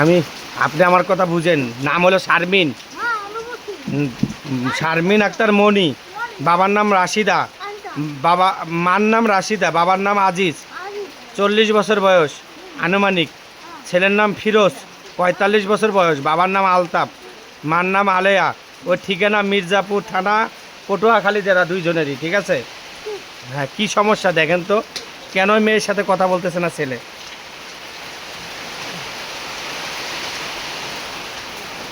আমি আপনি আমার কথা বুঝেন। নাম হলো শারমিন। হ্যাঁ শারমিন আক্তার মনি বাবার নাম রাশিদা। বাবা মার নাম রাশিদা বাবার নাম আজিজ। চল্লিশ বছর বয়স আনুমানিক। ছেলের নাম ফিরোজ পঁয়তাল্লিশ বছর বয়স বাবার নাম আলতাফ। মার নাম আলেয়া। ওর ঠিকানা মির্জাপুর থানা পটুয়াখালী জেলা দুইজনেরই ঠিক আছে? হ্যাঁ কি সমস্যা দেখেন তো? কেন মেয়ের সাথে কথা বলতেছে না ছেলে ছেলের সাথে ছেলেটা কথা বলে না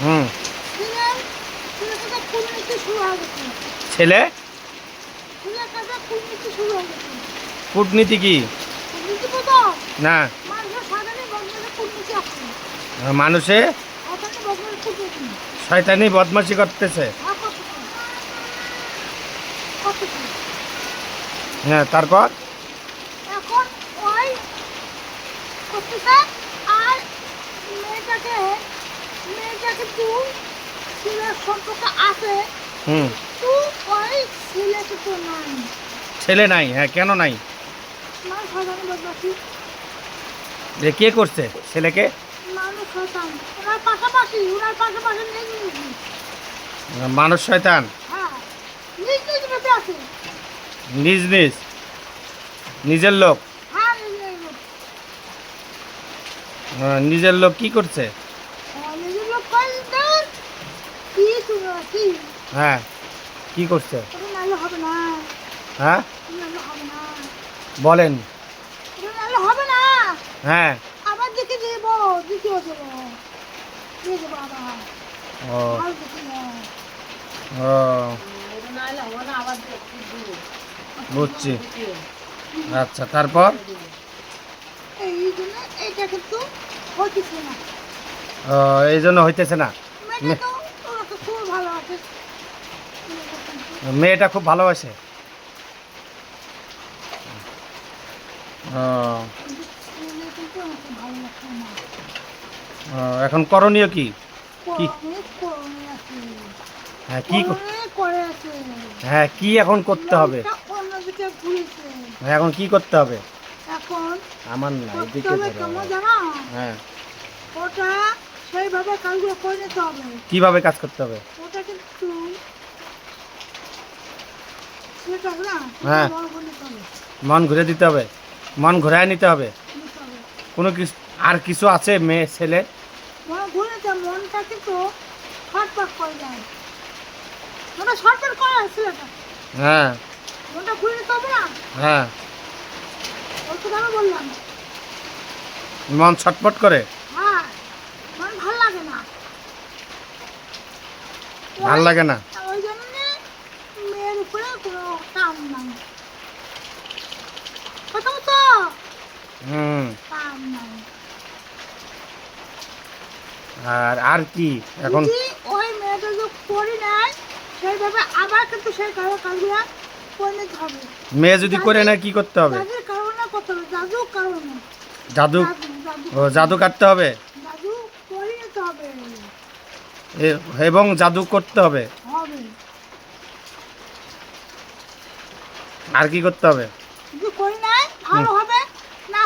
হুম। হয়ে ছেলে? হয়ে কূটনীতি কি? না। আছে। মানুষে? শয়তানি বদমাশি করতেছে। কি? হ্যাঁ তারপর? এখন ওই করতেছে আর মেয়েটাকে মেয়েটাকে তুই ছেলের সম্পর্ক আছে। হুম। তুই ওই ছেলেকে তো নাই। ছেলে নাই হ্যাঁ কেন নাই? যে কে করছে ছেলেকে? মানুষ শয়তান। হ্যাঁ নিজ নিজ নিজের লোক? হ্যাঁ নিজের লোক কি করছে হ্যাঁ, নিজের লোক কয়েকজন কি তুমি কি হ্যাঁ। কি করছে? হ্যাঁ? বলেন। হবে না। হ্যাঁ। আবার দেখে দেবো দ্বিতীয় দেবো। দিয়ে দেবো আবার। ও। ও। বুঝছি। আচ্ছা তারপর? এই জন্য হইতেছে না। মেয়েটা খুব ভালোবাসে। এখন করণীয় কি? হ্যাঁ কি হ্যাঁ কি এখন করতে হবে? হ্যাঁ, এখন কি করতে হবে? আমার না এদিকে হ্যাঁ। ওটা সেইভাবে কাজগুলো করে নিতে হবে। কীভাবে কাজ করতে হবে ওটা কিন্তু সেটা না হ্যাঁ। মন ঘুরে দিতে হবে। মন ঘুরায় নিতে হবে। কোনো কিছু আর কিছু আছে মেয়ে ছেলে? মন হ্যাঁ। হ্যাঁ। বললাম। মন ছটপট করে? হ্যাঁ। ভালো লাগে না ভালো লাগে না ওই জন্য মেয়ের উপরে কথা তো হুম। নাই আর আর কি? এখন যদি ওই মেয়েটা যদি করি নাই সেইভাবে আবার কিন্তু সেই কারও কাজগুলা করে নিতে হবে। মেয়ে যদি করে না কি করতে হবে? জাদুর কারণে করতে হবে জাদু কারণে। জাদু জাদু জাদু ও জাদু কাটতে হবে? জাদু করে নিতে হবে। এ- এবং জাদু করতে হবে হবে আর কি করতে হবে? যদি করি নাই ভালো হবে না